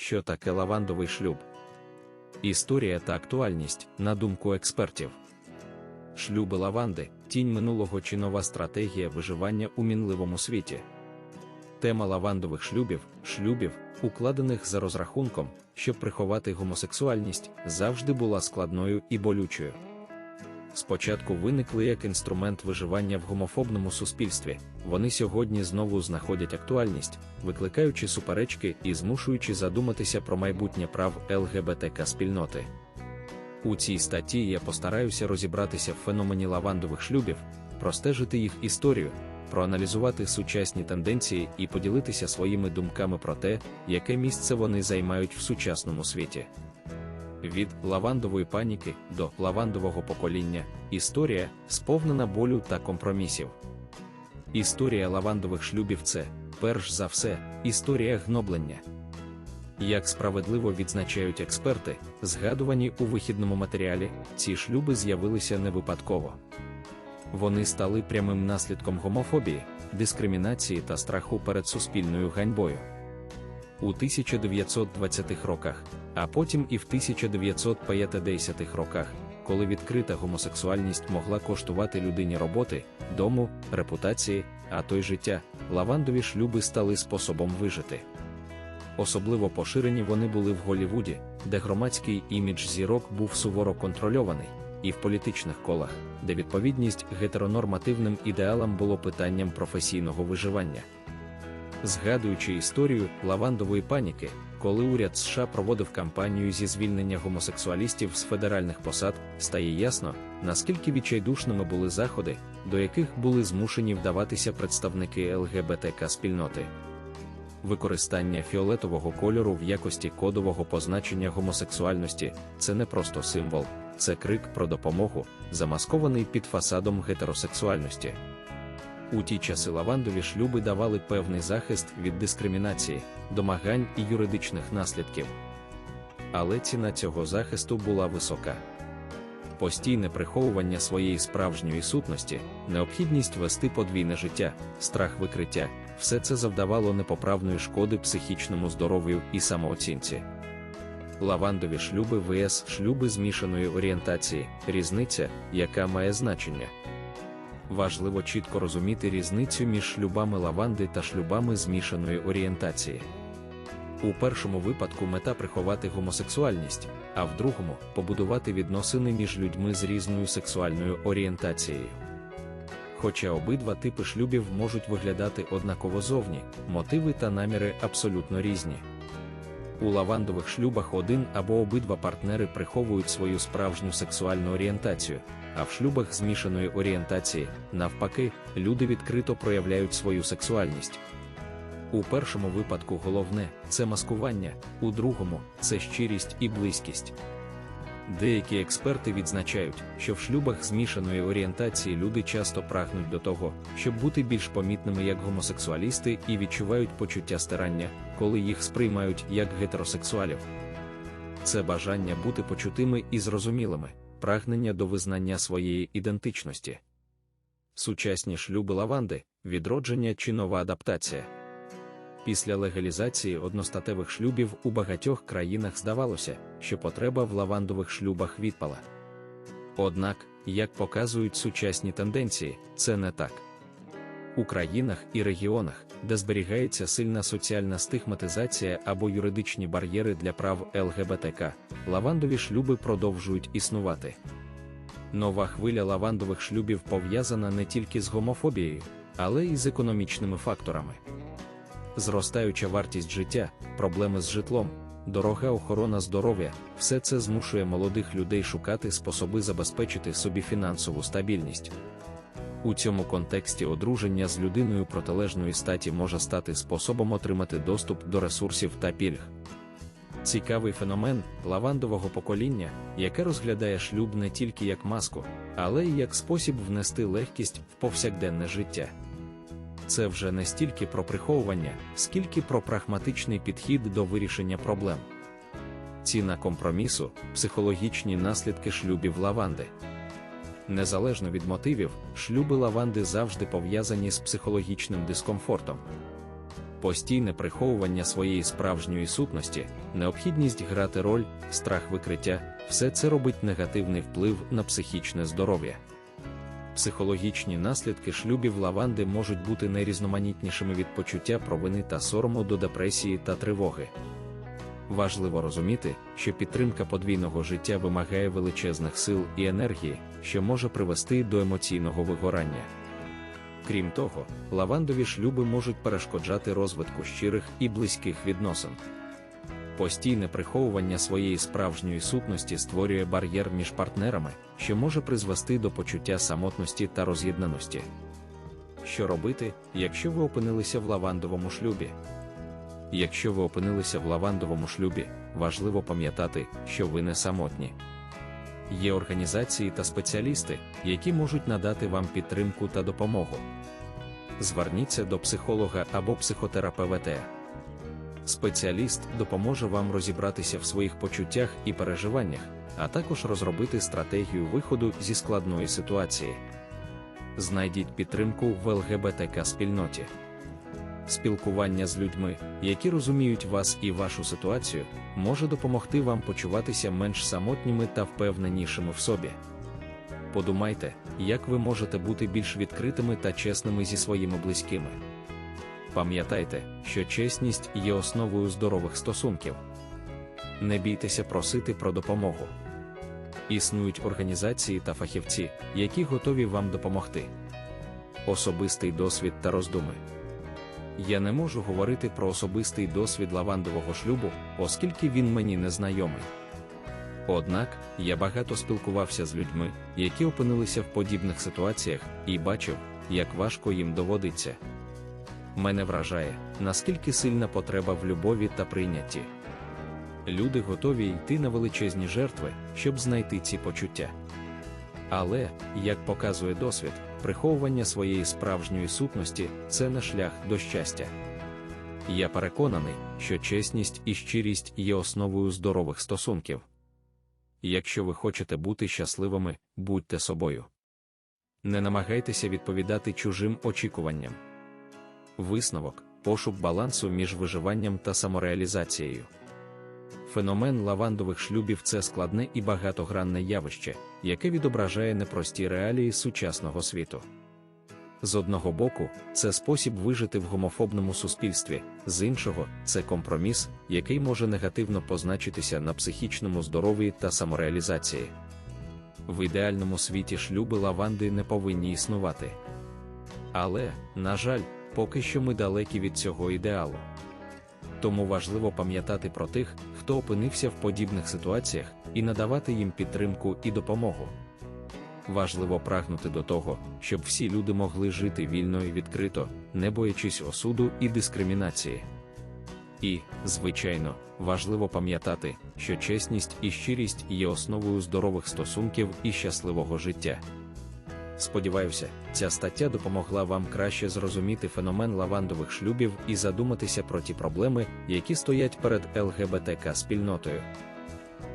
що таке лавандовий шлюб. Історія та актуальність, на думку експертів. Шлюби лаванди тінь минулого чи нова стратегія виживання у мінливому світі. Тема лавандових шлюбів, шлюбів, укладених за розрахунком, щоб приховати гомосексуальність, завжди була складною і болючою. Спочатку виникли як інструмент виживання в гомофобному суспільстві, вони сьогодні знову знаходять актуальність, викликаючи суперечки і змушуючи задуматися про майбутнє прав ЛГБТК спільноти. У цій статті я постараюся розібратися в феномені лавандових шлюбів, простежити їх історію, проаналізувати сучасні тенденції і поділитися своїми думками про те, яке місце вони займають в сучасному світі. Від лавандової паніки до лавандового покоління історія сповнена болю та компромісів. Історія лавандових шлюбів це, перш за все, історія гноблення. Як справедливо відзначають експерти, згадувані у вихідному матеріалі, ці шлюби з'явилися не випадково. Вони стали прямим наслідком гомофобії, дискримінації та страху перед суспільною ганьбою. У 1920-х роках, а потім і в 1950-х роках, коли відкрита гомосексуальність могла коштувати людині роботи, дому, репутації, а то й життя, лавандові шлюби стали способом вижити. Особливо поширені вони були в Голлівуді, де громадський імідж зірок був суворо контрольований, і в політичних колах, де відповідність гетеронормативним ідеалам було питанням професійного виживання. Згадуючи історію лавандової паніки, коли уряд США проводив кампанію зі звільнення гомосексуалістів з федеральних посад, стає ясно, наскільки відчайдушними були заходи, до яких були змушені вдаватися представники ЛГБТК спільноти. Використання фіолетового кольору в якості кодового позначення гомосексуальності це не просто символ, це крик про допомогу, замаскований під фасадом гетеросексуальності. У ті часи лавандові шлюби давали певний захист від дискримінації, домагань і юридичних наслідків. Але ціна цього захисту була висока. Постійне приховування своєї справжньої сутності, необхідність вести подвійне життя, страх викриття все це завдавало непоправної шкоди психічному здоров'ю і самооцінці. Лавандові шлюби ВС шлюби змішаної орієнтації, різниця, яка має значення. Важливо чітко розуміти різницю між шлюбами лаванди та шлюбами змішаної орієнтації. У першому випадку мета приховати гомосексуальність, а в другому побудувати відносини між людьми з різною сексуальною орієнтацією. Хоча обидва типи шлюбів можуть виглядати однаково зовні, мотиви та наміри абсолютно різні. У лавандових шлюбах один або обидва партнери приховують свою справжню сексуальну орієнтацію, а в шлюбах змішаної орієнтації, навпаки, люди відкрито проявляють свою сексуальність. У першому випадку головне це маскування, у другому це щирість і близькість. Деякі експерти відзначають, що в шлюбах змішаної орієнтації люди часто прагнуть до того, щоб бути більш помітними як гомосексуалісти і відчувають почуття стирання, коли їх сприймають як гетеросексуалів. Це бажання бути почутими і зрозумілими, прагнення до визнання своєї ідентичності. Сучасні шлюби лаванди, відродження чи нова адаптація. Після легалізації одностатевих шлюбів у багатьох країнах здавалося, що потреба в лавандових шлюбах відпала. Однак, як показують сучасні тенденції, це не так. У країнах і регіонах, де зберігається сильна соціальна стигматизація або юридичні бар'єри для прав ЛГБТК, лавандові шлюби продовжують існувати. Нова хвиля лавандових шлюбів пов'язана не тільки з гомофобією, але й з економічними факторами зростаюча вартість життя, проблеми з житлом, дорога охорона здоров'я все це змушує молодих людей шукати способи забезпечити собі фінансову стабільність. У цьому контексті одруження з людиною протилежної статі може стати способом отримати доступ до ресурсів та пільг. Цікавий феномен лавандового покоління, яке розглядає шлюб не тільки як маску, але й як спосіб внести легкість в повсякденне життя це вже не стільки про приховування, скільки про прагматичний підхід до вирішення проблем. Ціна компромісу, психологічні наслідки шлюбів лаванди. Незалежно від мотивів, шлюби лаванди завжди пов'язані з психологічним дискомфортом. постійне приховування своєї справжньої сутності, необхідність грати роль, страх викриття все це робить негативний вплив на психічне здоров'я. Психологічні наслідки шлюбів лаванди можуть бути найрізноманітнішими від почуття провини та сорому до депресії та тривоги. Важливо розуміти, що підтримка подвійного життя вимагає величезних сил і енергії, що може привести до емоційного вигорання. Крім того, лавандові шлюби можуть перешкоджати розвитку щирих і близьких відносин. Постійне приховування своєї справжньої сутності створює бар'єр між партнерами, що може призвести до почуття самотності та роз'єднаності. Що робити, якщо ви опинилися в лавандовому шлюбі? Якщо ви опинилися в лавандовому шлюбі, важливо пам'ятати, що ви не самотні. Є організації та спеціалісти, які можуть надати вам підтримку та допомогу. Зверніться до психолога або психотерапевта. Спеціаліст допоможе вам розібратися в своїх почуттях і переживаннях, а також розробити стратегію виходу зі складної ситуації. Знайдіть підтримку в ЛГБТК спільноті. Спілкування з людьми, які розуміють вас і вашу ситуацію, може допомогти вам почуватися менш самотніми та впевненішими в собі. Подумайте, як ви можете бути більш відкритими та чесними зі своїми близькими. Пам'ятайте, що чесність є основою здорових стосунків. Не бійтеся просити про допомогу. Існують організації та фахівці, які готові вам допомогти. Особистий досвід та роздуми. Я не можу говорити про особистий досвід лавандового шлюбу, оскільки він мені не знайомий. Однак я багато спілкувався з людьми, які опинилися в подібних ситуаціях, і бачив, як важко їм доводиться. Мене вражає, наскільки сильна потреба в любові та прийнятті. Люди готові йти на величезні жертви, щоб знайти ці почуття. Але, як показує досвід, приховування своєї справжньої сутності це не шлях до щастя. Я переконаний, що чесність і щирість є основою здорових стосунків. Якщо ви хочете бути щасливими, будьте собою. Не намагайтеся відповідати чужим очікуванням. Висновок пошук балансу між виживанням та самореалізацією. Феномен лавандових шлюбів це складне і багатогранне явище, яке відображає непрості реалії сучасного світу. З одного боку, це спосіб вижити в гомофобному суспільстві, з іншого, це компроміс, який може негативно позначитися на психічному здоров'ї та самореалізації. В ідеальному світі шлюби лаванди не повинні існувати. Але, на жаль, поки що ми далекі від цього ідеалу. Тому важливо пам'ятати про тих, хто опинився в подібних ситуаціях, і надавати їм підтримку і допомогу. Важливо прагнути до того, щоб всі люди могли жити вільно і відкрито, не боячись осуду і дискримінації. І, звичайно, важливо пам'ятати, що чесність і щирість є основою здорових стосунків і щасливого життя. Сподіваюся, ця стаття допомогла вам краще зрозуміти феномен лавандових шлюбів і задуматися про ті проблеми, які стоять перед ЛГБТК спільнотою.